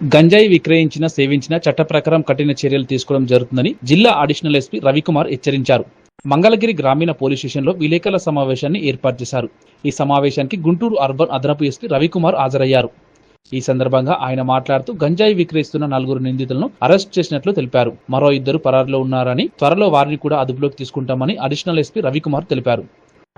గంజాయి విక్రయించిన సేవించిన చట్ట ప్రకారం కఠిన చర్యలు తీసుకోవడం జరుగుతుందని జిల్లా అడిషనల్ ఎస్పీ రవికుమార్ హెచ్చరించారు. మంగళగిరి గ్రామీణ పోలీస్ స్టేషన్లో విలేకరుల సమావేశాన్ని ఏర్పాటు చేశారు. ఈ సమావేశానికి గుంటూరు అర్బన్ అదనపు ఎస్పీ రవికుమార్ హాజరయ్యారు. ఈ సందర్భంగా ఆయన మాట్లాడుతూ గంజాయి విక్రయిస్తున్న నలుగురు నిందితులను అరెస్ట్ చేసినట్లు తెలిపారు. మరో ఇద్దరు పరారులో ఉన్నారని త్వరలో వారిని కూడా అదుపులోకి తీసుకుంటామని అడిషనల్ ఎస్పీ రవికుమార్ తెలిపారు.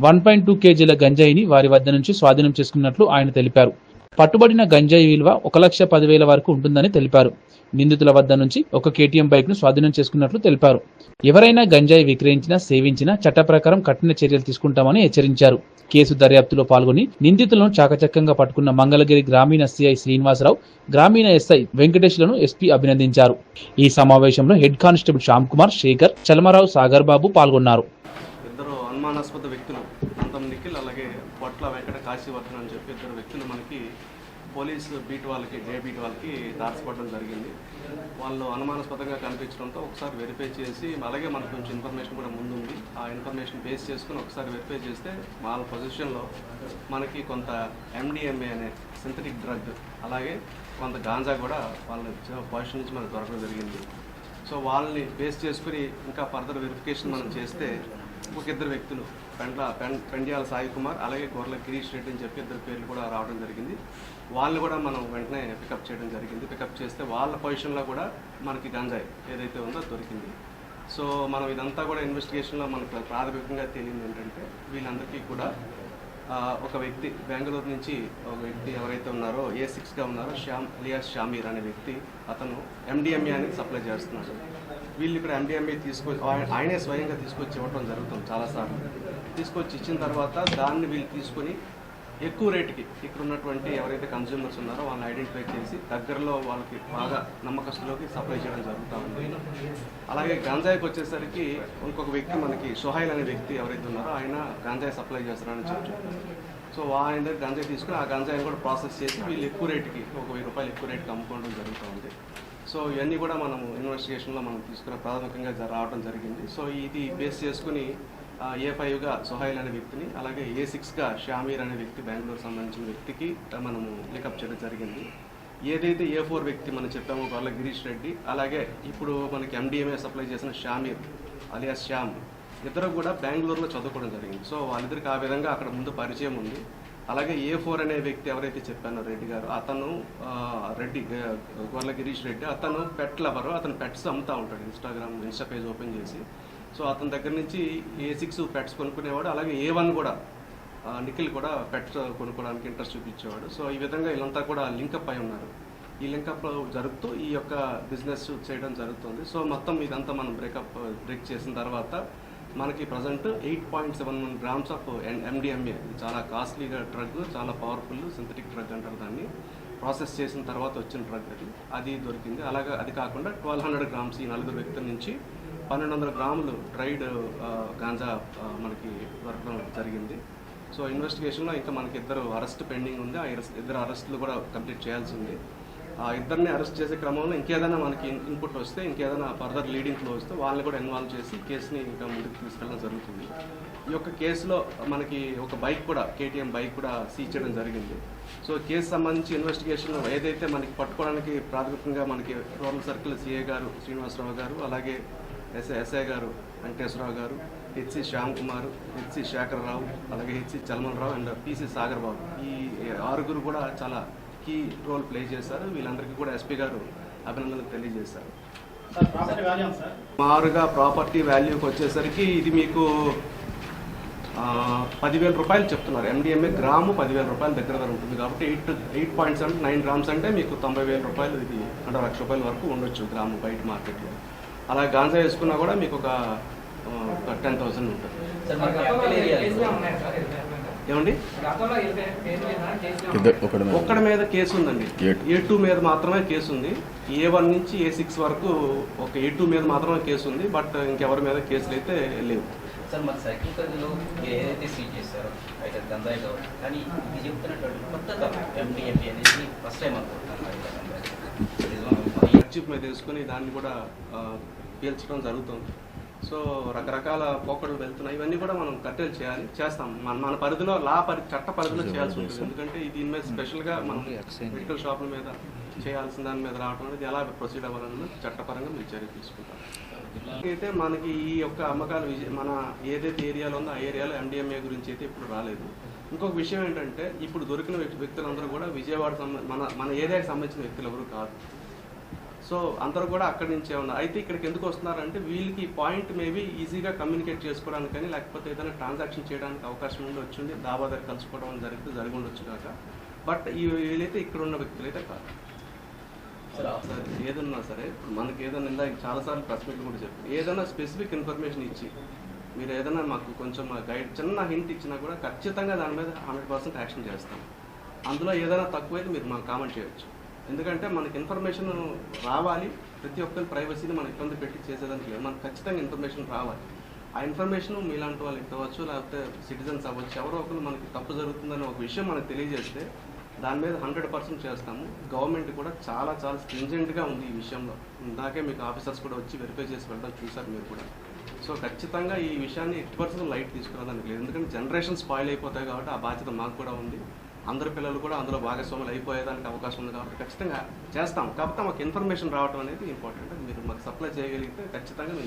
వన్ పాయింట్ టూ కేజీల గంజాయిని వారి వద్ద నుంచి స్వాధీనం చేసుకున్నట్లు ఆయన తెలిపారు. పట్టుబడిన గంజాయి విలువ ఒక లక్ష పదివేల వరకు ఉంటుందని తెలిపారు. నిందితుల వద్ద నుంచి ఒక కేటీఎం బైక్ను స్వాధీనం చేసుకున్నట్లు తెలిపారు. ఎవరైనా గంజాయి విక్రయించినా సేవించినా చట్ట ప్రకారం కఠిన చర్యలు తీసుకుంటామని హెచ్చరించారు. కేసు దర్యాప్తులో పాల్గొని నిందితులను చాకచక్యంగా పట్టుకున్న మంగళగిరి గ్రామీణ సిఐ శ్రీనివాసరావు గ్రామీణ ఎస్ఐ వెంకటేష్లను ఎస్పీ అభినందించారు. ఈ సమావేశంలో హెడ్ కానిస్టేబుల్ శ్యామ్ కుమార్ శేఖర్ చలమరావు సాగర్ బాబు పాల్గొన్నారు. ఇద్దరు అనుమానాస్పద వ్యక్తులు అలాగే పొట్ల వెంకట కాశీవర్ధన్ అని చెప్పి ఇద్దరు వ్యక్తులు మనకి పోలీసు బీట్ వాళ్ళకి జే బీట్ వాళ్ళకి దాచపడడం జరిగింది. వాళ్ళు అనుమానాస్పదంగా కనిపించడంతో ఒకసారి వెరిఫై చేసి అలాగే మనకు కొంచెం ఇన్ఫర్మేషన్ కూడా ముందుంది. ఆ ఇన్ఫర్మేషన్ బేస్ చేసుకుని ఒకసారి వెరిఫై చేస్తే వాళ్ళ పొజిషన్లో మనకి కొంత ఎండిఎంఏ అనే సింథటిక్ డ్రగ్ అలాగే కొంత గాంజా కూడా వాళ్ళ పొజిషన్ నుంచి మనకు దొరకడం జరిగింది. సో వాళ్ళని బేస్ చేసుకుని ఇంకా ఫర్దర్ వెరిఫికేషన్ మనం చేస్తే ఒక ఇద్దరు వ్యక్తులు పెండ్ల పెన్ పెండ్యాల సాయి కుమార్ అలాగే గొర్రెల గిరీష్ రెడ్డి అని చెప్పి ఇద్దరు పేర్లు కూడా రావడం జరిగింది. వాళ్ళు కూడా మనం వెంటనే పికప్ చేయడం జరిగింది. పికప్ చేస్తే వాళ్ళ పొజిషన్లో కూడా మనకి గంజాయి ఏదైతే ఉందో దొరికింది. సో మనం ఇదంతా కూడా ఇన్వెస్టిగేషన్లో మనకు ప్రాథమికంగా తెలియదు ఏంటంటే వీళ్ళందరికీ కూడా ఒక వ్యక్తి బెంగళూరు నుంచి ఒక వ్యక్తి ఎవరైతే ఉన్నారో ఏ సిక్స్గా ఉన్నారో శ్యామ్ అలియాస్ షామీర్ అనే వ్యక్తి అతను ఎండిఎంఏ అనేది సప్లై చేస్తున్నాడు. వీళ్ళు ఇక్కడ ఎండిఎంఏ తీసుకొచ్చి ఆయనే స్వయంగా తీసుకొచ్చి ఇవ్వడం జరుగుతుంది చాలాసార్లు. తీసుకొచ్చి ఇచ్చిన తర్వాత దాన్ని వీళ్ళు తీసుకొని ఎక్కువ రేటుకి ఇక్కడ ఉన్నటువంటి ఎవరైతే కన్జ్యూమర్స్ ఉన్నారో వాళ్ళని ఐడెంటిఫై చేసి దగ్గరలో వాళ్ళకి బాగా నమ్మకస్తులోకి సప్లై చేయడం జరుగుతూ ఉంది. అలాగే గాంజాయికి వచ్చేసరికి ఇంకొక వ్యక్తి మనకి సుహైల్ అనే వ్యక్తి ఎవరైతే ఉన్నారో ఆయన గాంజాయి సప్లై చేస్తారని చెప్పి సో ఆయన దగ్గర గంజాయి తీసుకుని ఆ గంజాయిని కూడా ప్రాసెస్ చేసి వీళ్ళు ఎక్కువ రేటుకి ఒక వెయ్యి రూపాయలు ఎక్కువ రేటుకి అమ్ముకోవడం జరుగుతూ ఉంది. సో ఇవన్నీ కూడా మనము ఇన్వెస్టిగేషన్లో మనం తీసుకున్న ప్రాథమికంగా రావడం జరిగింది. సో ఇది బేస్ చేసుకుని ఏ ఫైవ్గా సుహైల్ అనే వ్యక్తిని అలాగే ఏ సిక్స్గా షామీర్ అనే వ్యక్తి బెంగళూరు సంబంధించిన వ్యక్తికి మనము పికప్ చేయడం జరిగింది. ఏదైతే ఏ ఫోర్ వ్యక్తి మనం చెప్పామో వాళ్ళ గిరీష్ రెడ్డి అలాగే ఇప్పుడు మనకి ఎండిఎంఏ సప్లై చేసిన షామీర్ అలియాస్ శ్యామ్ ఇద్దరు కూడా బెంగళూరులో చదువుకోవడం జరిగింది. సో వాళ్ళిద్దరికి ఆ విధంగా అక్కడ ముందు పరిచయం ఉంది. అలాగే ఏ ఫోర్ అనే వ్యక్తి ఎవరైతే చెప్పానో రెడ్డి గారు అతను రెడ్డి గొర్ల గిరీష్ రెడ్డి అతను పెట్ లవరు అతను పెట్స్ అమ్ముతా ఉంటాడు ఇన్స్టాగ్రామ్ ఇన్స్టా పేజ్ ఓపెన్ చేసి. సో అతని దగ్గర నుంచి ఏ సిక్స్ పెట్స్ కొనుక్కునేవాడు అలాగే ఏ వన్ కూడా నిఖిల్ కూడా పెట్స్ కొనుక్కోవడానికి ఇంట్రెస్ట్ చూపించేవాడు. సో ఈ విధంగా వీళ్ళంతా కూడా లింకప్ అయి ఉన్నారు. ఈ లింకప్ జరుగుతూ ఈ యొక్క బిజినెస్ చేయడం జరుగుతుంది. సో మొత్తం ఇదంతా మనం బ్రేకప్ బ్రేక్ చేసిన తర్వాత మనకి present eight point seven one grams of MDMA చాలా కాస్ట్లీగా డ్రగ్ చాలా పవర్ఫుల్ సింథటిక్ డ్రగ్ అంటారు దాన్ని. ప్రాసెస్ చేసిన తర్వాత వచ్చిన డ్రగ్ అది. అది దొరికింది. అలాగే అది కాకుండా ట్వెల్వ్ హండ్రెడ్ గ్రామ్స్ ఈ నలుగురు వ్యక్తుల నుంచి పన్నెండు వందల గ్రాములు డ్రైడ్ గాంజా మనకి దొరకడం జరిగింది. సో ఇన్వెస్టిగేషన్లో ఇంకా మనకి ఇద్దరు అరెస్ట్ పెండింగ్ ఉంది. ఆ ఇద్దరు అరెస్టులు కూడా కంప్లీట్ చేయాల్సి ఉంది ఆ ఇద్దరిని అరెస్ట్ చేసే క్రమంలో ఇంకేదైనా మనకి ఇన్పుట్ వస్తే ఇంకేదైనా ఫర్దర్ లీడింగ్ ఫ్లో వస్తే వాళ్ళని కూడా ఇన్వాల్వ్ చేసి కేసుని ఇంకా ముందుకు తీసుకెళ్ళడం జరుగుతుంది. ఈ యొక్క కేసులో మనకి ఒక బైక్ కూడా కేటీఎం బైక్ కూడా సీజ్ చేయడం జరిగింది. సో కేసు సంబంధించి ఇన్వెస్టిగేషన్ ఏదైతే మనకి పట్టుకోవడానికి ప్రాథమికంగా మనకి రూరల్ సర్కిల్ సిఏ గారు శ్రీనివాసరావు గారు అలాగే ఎస్ఐ ఎస్ఐ గారు వెంకటేశ్వరరావు గారు హెచ్సి శ్యామ్ కుమార్ హెచ్సి శేఖరరావు అలాగే HC Chalman Rao and PC Sagar Babu. ఈ ఆరుగురు కూడా చాలా కీ రోల్ ప్లే చేశారు. వీళ్ళందరికీ కూడా ఎస్పీ గారు అభినందనలు తెలియజేశారు. మారుగా ప్రాపర్టీ వాల్యూకి వచ్చేసరికి ఇది మీకు పదివేల రూపాయలు చెప్తున్నారు. ఎండిఎంఏ గ్రాము పదివేల రూపాయల దగ్గర దగ్గర ఉంటుంది కాబట్టి eight eight point seven nine grams అంటే మీకు తొంభై వేల రూపాయలు ఇది అంటే లక్ష రూపాయల వరకు ఉండొచ్చు గ్రాము బయట మార్కెట్లో. అలా గాంజా వేసుకున్నా కూడా మీకు ఒక టెన్ థౌసండ్ ఉంటుంది. ఏమండి. ఒక్కడి మీద కేసు ఉందండి. ఏ టూ మీద మాత్రమే కేసు ఉంది. ఏ వన్ నుంచి ఏ సిక్స్ వరకు ఒక ఏ టూ మీద మాత్రమే కేసు ఉంది బట్ ఇంకెవరి మీద కేసులు అయితే లేవు. సార్ మన సైకిల్ పరిధిలో ఏదైతే సీజ్ చేశారో అయితే గంజాయి కావచ్చు కానీ ఇది చెప్తున్నటువంటి కొత్త తరం ఎండిఎంపీ అనేది ఫస్ట్ టైం అనుకుంటున్నాను. చీఫ్ మీద వేసుకుని దాన్ని కూడా పీల్చడం జరుగుతుంది. సో రకరకాల పోకడలు వెళ్తున్నాయి. ఇవన్నీ కూడా మనం కట్టెలు చేయాలి చేస్తాం. మన మన పరిధిలో లా పరి చట్ట పరిధిలో చేయాల్సి ఉంటుంది. ఎందుకంటే దీని మీద స్పెషల్గా మనం మెడికల్ షాపుల మీద చేయాల్సిన దాని మీద రావడం అనేది ఎలా ప్రొసీడ్ అవ్వాలన్నది చట్టపరంగా మీరు చర్య తీసుకుంటాం. అయితే మనకి ఈ యొక్క అమ్మకాలు విజయ మన ఏదైతే ఏరియాలో ఉందో ఆ ఏరియాలో ఎండిఎంఏ గురించి అయితే ఇప్పుడు రాలేదు. ఇంకొక విషయం ఏంటంటే ఇప్పుడు దొరికిన వ్యక్తి- వ్యక్తులందరూ కూడా విజయవాడ మన మన ఏరియాకి సంబంధించిన వ్యక్తులు ఎవరు కాదు. సో అందరూ కూడా అక్కడి నుంచే ఉన్నారు. అయితే ఇక్కడికి ఎందుకు వస్తున్నారంటే వీళ్ళకి పాయింట్ మేబీ ఈజీగా కమ్యూనికేట్ చేసుకోవడానికి కానీ లేకపోతే ఏదైనా ట్రాన్సాక్షన్ చేయడానికి అవకాశం ఉండి వచ్చింది. దాబా దగ్గర కలుసుకోవడం జరిగితే జరిగి ఉండొచ్చు కాక బట్ ఈ వీళ్ళైతే ఇక్కడ ఉన్న వ్యక్తులైతే కాదు. సార్, ఏదన్నా సరే ఇప్పుడు మనకి ఏదైనా ఇందాక చాలాసార్లు ప్రెస్ మీట్లు కూడా చెప్పారు. ఏదైనా స్పెసిఫిక్ ఇన్ఫర్మేషన్ ఇచ్చి మీరు ఏదైనా మాకు కొంచెం గైడ్ చిన్న హింట్ ఇచ్చినా కూడా ఖచ్చితంగా దాని మీద హండ్రెడ్ పర్సెంట్ యాక్షన్ చేస్తాం. అందులో ఏదైనా తక్కువైతే మీరు మాకు కామెంట్ చేయొచ్చు. ఎందుకంటే మనకి ఇన్ఫర్మేషన్ రావాలి ప్రతి ఒక్కరి ప్రైవసీని మనం ఇబ్బంది పెట్టి చేసేదానికి లేదు. మనకు ఖచ్చితంగా ఇన్ఫర్మేషన్ రావాలి. ఆ ఇన్ఫర్మేషన్ మీలాంటి వాళ్ళు ఇవ్వచ్చు లేకపోతే సిటిజన్స్ అవ్వచ్చు ఎవరో ఒకరు మనకి తప్పు జరుగుతుందని ఒక విషయం మనకు తెలియజేస్తే దాని మీద హండ్రెడ్ పర్సెంట్ చేస్తాము. గవర్నమెంట్ కూడా చాలా చాలా స్ట్రింజెంట్గా ఉంది ఈ విషయంలో. ఇందాకే మీకు ఆఫీసర్స్ కూడా వచ్చి వెరిఫై చేసి వెళ్ళడం చూసారు మీరు కూడా. సో ఖచ్చితంగా ఈ విషయాన్ని ఎట్టి పర్సెంట్ లైట్ తీసుకురావడానికి లేదు. ఎందుకంటే జనరేషన్ స్పాయిల్ అయిపోతాయి కాబట్టి ఆ బాధ్యత మాకు కూడా ఉంది. అందరు పిల్లలు కూడా అందులో భాగస్వాములు అయిపోయేదానికి అవకాశం ఉంది కాబట్టి ఖచ్చితంగా చేస్తాం కాకపోతే మాకు ఇన్ఫర్మేషన్ రావడం అనేది ఇంపార్టెంట్. మీరు మాకు సప్లై చేయగలిగితే ఖచ్చితంగా మేము